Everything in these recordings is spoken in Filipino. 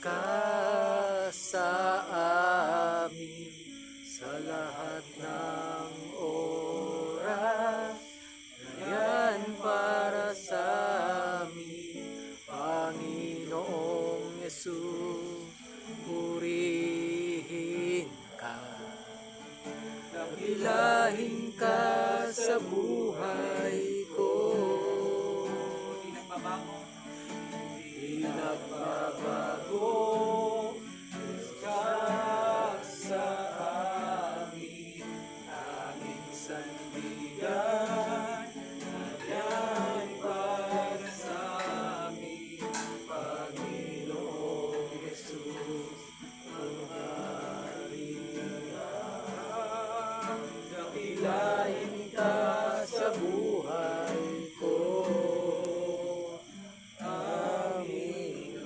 ka sa amin sa lahat ng Dakilain ka sa buhay ko. Amin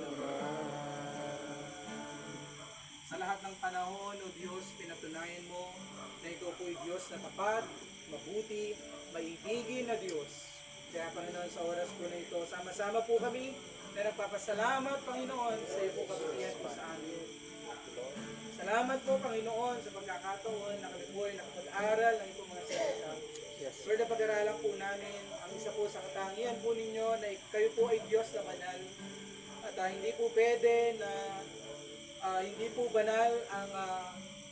Sa lahat ng panahon, O Diyos, pinatunayan mo na ikaw po'y Diyos na tapat, mabuti, maibigin na Diyos. Kaya Panginoon, sa oras po na ito, sama-sama po kami na nagpapasalamat, Panginoon, sa iyo po kabutihan po sa amin. Salamat po, Panginoon, sa pagkakataon na kami po ay nakapag-aral ng salita. Yes. Lord, na pag-aralan po namin ang isa po sa katangian po ninyo na kayo po ay Diyos na banal. At ah, hindi po pwede na ah, hindi po banal ang uh,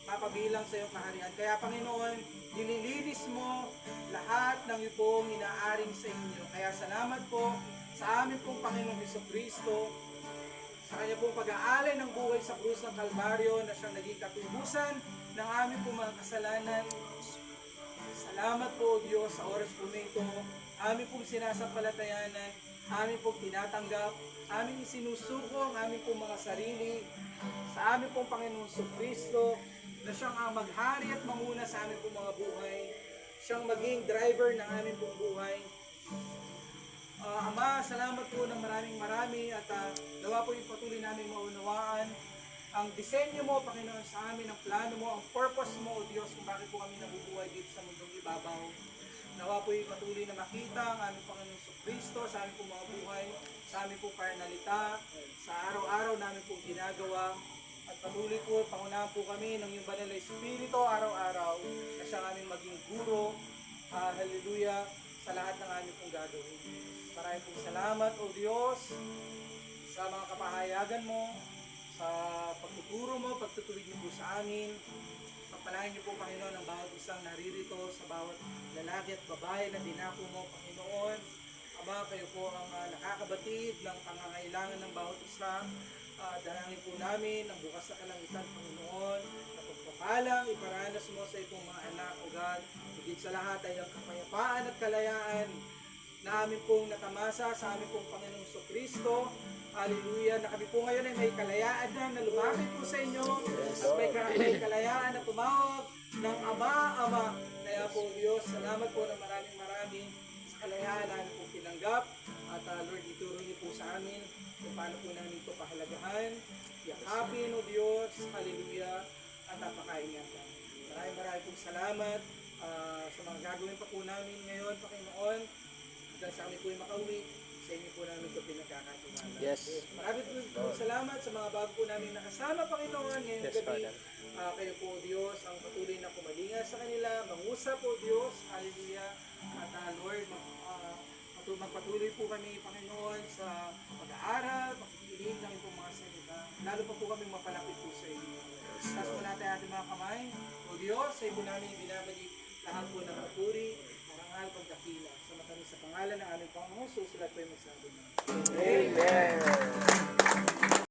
mapabilang sa iyong kaharian. Kaya Panginoon, nililinis mo lahat ng pong inaaring sa inyo. Kaya salamat po sa amin pong Panginoong Heso Kristo, sa kanya pong pag-aalay ng buhay sa krus ng Kalbaryo na siyang naging katubusan ng aming pong mga kasalanan. Salamat po, Diyos, sa oras po na ito. Aming pong sinasampalatayanan, aming pong tinatanggap, aming isinusuko ang aming pong mga sarili sa aming pong Panginoon sa Kristo na siyang ang maghari at manguna sa aming pong mga buhay. Siyang maging driver ng aming pong buhay. Ah, Ama, salamat po ng maraming marami at ah, nawa po yung patuloy namin maunawaan ang disenyo mo, Panginoon, sa amin, ang plano mo, ang purpose mo, O Diyos, kung bakit po kami nabubuhay dito sa mundong ibabaw. Nawa po yung patuloy na makita ang aming Panginoon sa Kristo, sa aming pong mga buhay, sa aming pong karnalita, sa araw-araw namin pong ginagawa. At patuloy po, pangunahan po kami ng iyong banal na Espiritu araw-araw na siyang aming maging guro. Ah, hallelujah sa lahat ng aming pong gagawin. Maraming pong salamat, O Diyos, sa mga kapahayagan mo, sa pagtuturo mo, pagtutuwid niyo po sa amin. Pagpalain niyo po, Panginoon, ang bawat isang naririto sa bawat lalaki at babae na dinako mo, Panginoon. Ama, kayo po ang ah, nakakabatid ng pangangailangan ng bawat isa. Uh, dalangin po namin ang bukas na kalangitan, Panginoon, na pagpapalang iparanas mo sa itong mga anak, O God. Higit sa lahat ay ang kapayapaan at kalayaan na amin pong natamasa sa amin pong Panginoong So Kristo. Hallelujah. Na kami po ngayon ay may kalayaan na na lumapit po sa inyo. At may, may kalayaan na tumawag ng Ama, Ama. Kaya po Diyos, salamat po ng maraming maraming sa kalayaan na po tinanggap. At ah, Lord, ituro niyo po sa amin kung paano po namin ito pahalagahan. Yakapin, O Diyos. Hallelujah. At napakaingatan. Maraming maraming pong salamat ah, sa mga gagawin pa po namin ngayon, Panginoon. Hanggang sa kami po ay makauwi, sa inyo po namin ito pinagkakatiwala. Yes. Maraming po, po salamat sa mga bago po namin nakasama, Panginoon, ngayong Yes, gabi. Father. Ah, kayo po, Diyos, ang patuloy na kumalinga sa kanila, mangusap po, Diyos, hallelujah. At ah, Lord, mag, patu- magpatuloy po kami, Panginoon, sa pag-aaral, pagkikinig ng itong mga salita. Lalo pa po kami mapalapit po sa inyo. Taas po natin ating mga kamay. O Diyos, sa iyo namin binabalik lahat po ng papuri, parangal, pagdakila. Sa matamis sa pangalan ng aming Panginoon, susulat po yung magsabi. Amen.